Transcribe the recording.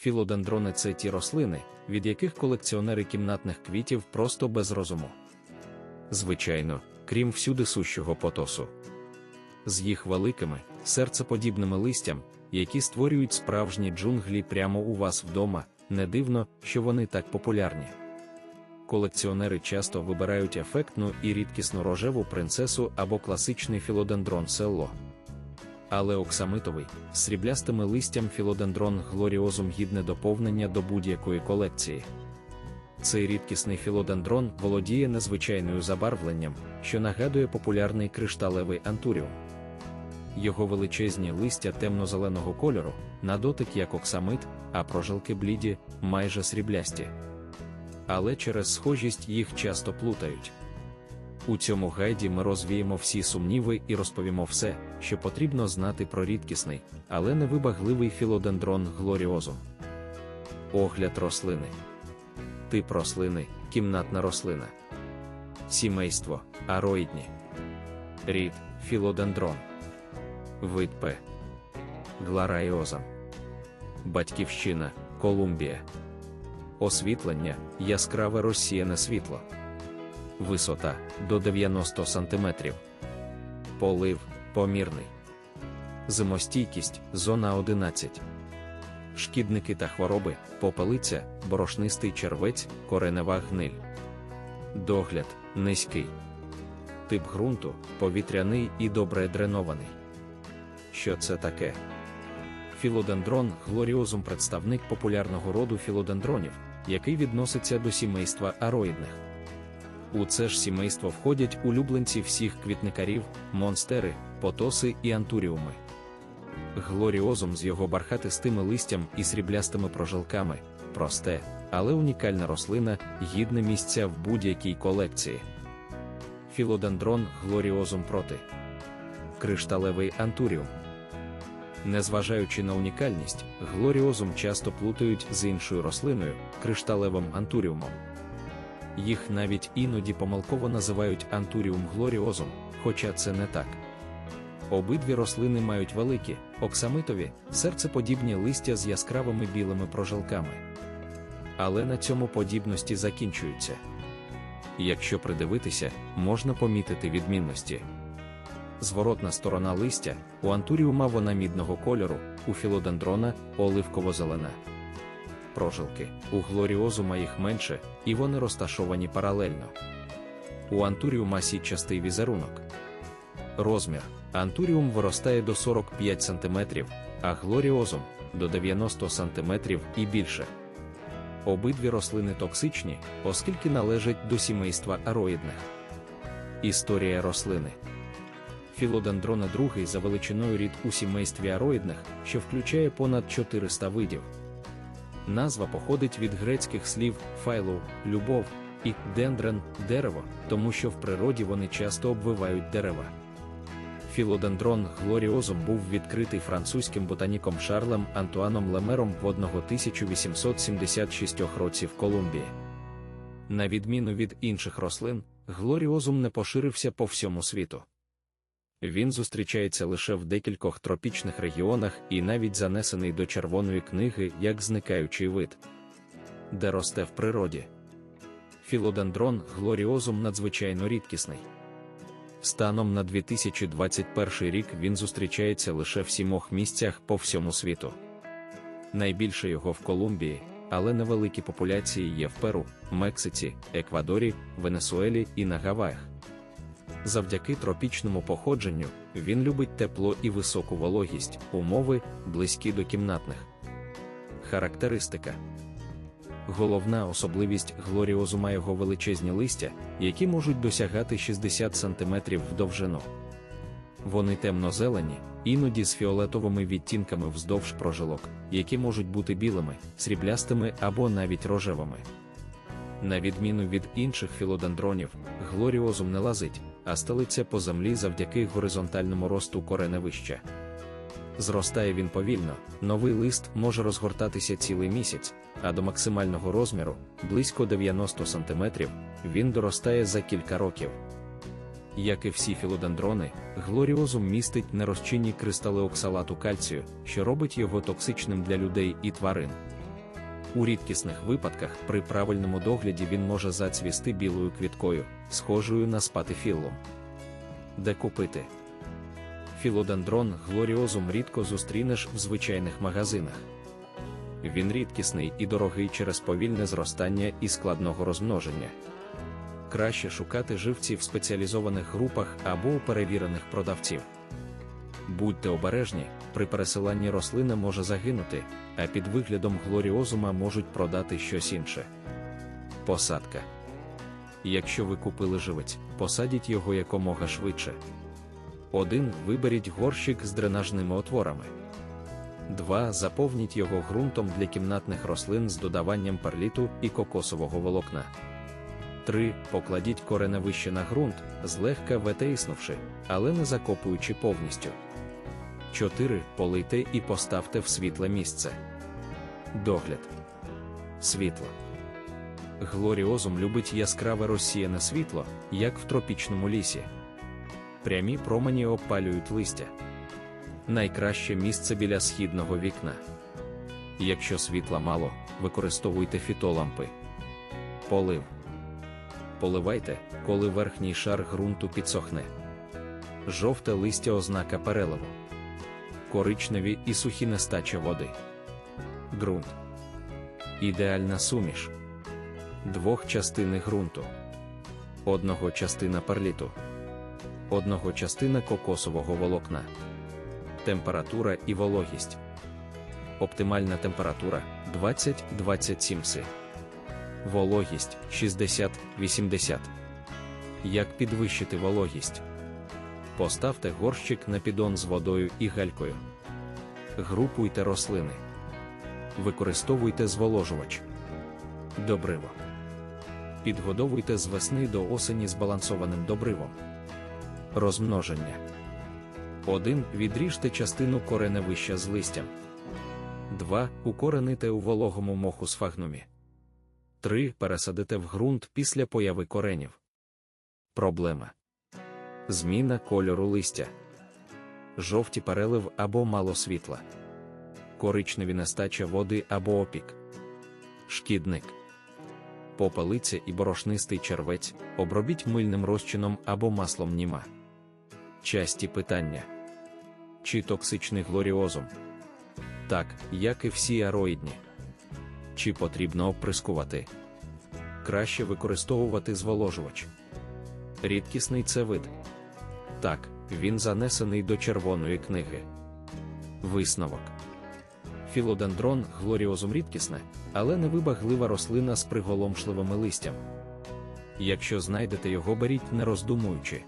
Філодендрони це ті рослини, від яких колекціонери кімнатних квітів просто без розуму. Звичайно, крім всюди сущого потосу. З їх великими, серцеподібними листям, які створюють справжні джунглі прямо у вас вдома, не дивно, що вони так популярні. Колекціонери часто вибирають ефектну і рідкісну рожеву принцесу або класичний філодендрон село. Але оксамитовий, з сріблястими листям філодендрон глоріозум гідне доповнення до будь-якої колекції. Цей рідкісний філодендрон володіє незвичайною забарвленням, що нагадує популярний кришталевий антуріум. Його величезні листя темно-зеленого кольору, на дотик як оксамит, а прожилки бліді, майже сріблясті. Але через схожість їх часто плутають. У цьому гайді ми розвіємо всі сумніви і розповімо все, що потрібно знати про рідкісний, але невибагливий філодендрон глоріозум. Огляд рослини. Тип рослини кімнатна рослина. Сімейство ароїдні. Рід філодендрон. Вид П. Гларайозам. Батьківщина Колумбія. Освітлення яскраве розсіяне світло. Висота до 90 см. Полив помірний. Зимостійкість зона 11. Шкідники та хвороби, попелиця, борошнистий червець, коренева гниль. Догляд низький. Тип ґрунту повітряний і добре дренований. Що це таке? Філодендрон глоріозум представник популярного роду філодендронів, який відноситься до сімейства ароїдних. У це ж сімейство входять улюбленці всіх квітникарів, монстери, потоси і антуріуми. Глоріозум з його бархатистими листям і сріблястими прожилками просте, але унікальна рослина, гідне місця в будь-якій колекції. Філодендрон глоріозум проти кришталевий антуріум. Незважаючи на унікальність, глоріозум часто плутають з іншою рослиною кришталевим антуріумом. Їх навіть іноді помилково називають антуріум глоріозум, хоча це не так. Обидві рослини мають великі, оксамитові, серцеподібні листя з яскравими білими прожилками. Але на цьому подібності закінчуються. Якщо придивитися, можна помітити відмінності. Зворотна сторона листя у антуріума вона мідного кольору, у філодендрона оливково-зелена. Прожилки у глоріозума їх менше, і вони розташовані паралельно. У антуріума сітчастий візерунок. Розмір антуріум виростає до 45 см, а глоріозум до 90 см і більше. Обидві рослини токсичні, оскільки належать до сімейства ароїдних. Історія рослини. Філодендрони другий за величиною рід у сімействі ароїдних, що включає понад 400 видів. Назва походить від грецьких слів файлоу любов і дендрен дерево, тому що в природі вони часто обвивають дерева. Філодендрон глоріозум був відкритий французьким ботаніком Шарлем Антуаном Лемером в 1876 році в Колумбії. На відміну від інших рослин, глоріозум не поширився по всьому світу. Він зустрічається лише в декількох тропічних регіонах і навіть занесений до Червоної книги як зникаючий вид, де росте в природі. Філодендрон глоріозум надзвичайно рідкісний. Станом на 2021 рік він зустрічається лише в сімох місцях по всьому світу. Найбільше його в Колумбії, але невеликі популяції є в Перу, Мексиці, Еквадорі, Венесуелі і на Гаваях. Завдяки тропічному походженню він любить тепло і високу вологість, умови, близькі до кімнатних. Характеристика Головна особливість глоріозума його величезні листя, які можуть досягати 60 см в довжину. Вони темно-зелені, іноді з фіолетовими відтінками вздовж прожилок, які можуть бути білими, сріблястими або навіть рожевими. На відміну від інших філодендронів, глоріозум не лазить, а стелиться по землі завдяки горизонтальному росту кореневища. Зростає він повільно, новий лист може розгортатися цілий місяць, а до максимального розміру, близько 90 см, він доростає за кілька років. Як і всі філодендрони, глоріозум містить нерозчинні кристали оксалату кальцію, що робить його токсичним для людей і тварин. У рідкісних випадках при правильному догляді він може зацвісти білою квіткою, схожою на спатифіллум. Де купити? Філодендрон глоріозум рідко зустрінеш в звичайних магазинах. Він рідкісний і дорогий через повільне зростання і складного розмноження. Краще шукати живці в спеціалізованих групах або у перевірених продавців. Будьте обережні, при пересиланні рослина може загинути, а під виглядом глоріозума можуть продати щось інше. Посадка. Якщо ви купили живець, посадіть його якомога швидше. 1. Виберіть горщик з дренажними отворами. 2. Заповніть його ґрунтом для кімнатних рослин з додаванням перліту і кокосового волокна. 3. Покладіть кореневище на ґрунт, злегка ветеїснувши, але не закопуючи повністю. 4. Полийте і поставте в світле місце. Догляд. Світло. Глоріозум любить яскраве розсіяне світло, як в тропічному лісі. Прямі промені опалюють листя. Найкраще місце біля східного вікна. Якщо світла мало, використовуйте фітолампи. Полив. Поливайте, коли верхній шар ґрунту підсохне. Жовте листя ознака переливу. Коричневі і сухі нестача води. Ґрунт. Ідеальна суміш. Двох частини ґрунту. Одного частина перліту. Одного частина кокосового волокна. Температура і вологість. Оптимальна температура 20-27 си. Вологість 60-80. Як підвищити вологість? Поставте горщик на піддон з водою і галькою. Групуйте рослини. Використовуйте зволожувач. Добриво. Підгодовуйте з весни до осені збалансованим добривом. Розмноження. 1. Відріжте частину кореневища з листям. 2. Укорените у вологому моху сфагнумі. 3. Пересадите в ґрунт після появи коренів. Проблема. Зміна кольору листя. Жовті перелив або мало світла. Коричневі нестача води або опік. Шкідник. Попелиця і борошнистий червець обробіть мильним розчином або маслом німа. Часті питання. Чи токсичний глоріозум? Так, як і всі ароїдні. Чи потрібно оприскувати? Краще використовувати зволожувач. Рідкісний це вид. Так, він занесений до червоної книги. Висновок. Філодендрон глоріозум рідкісне, але невибаглива рослина з приголомшливими листям. Якщо знайдете його, беріть не роздумуючи.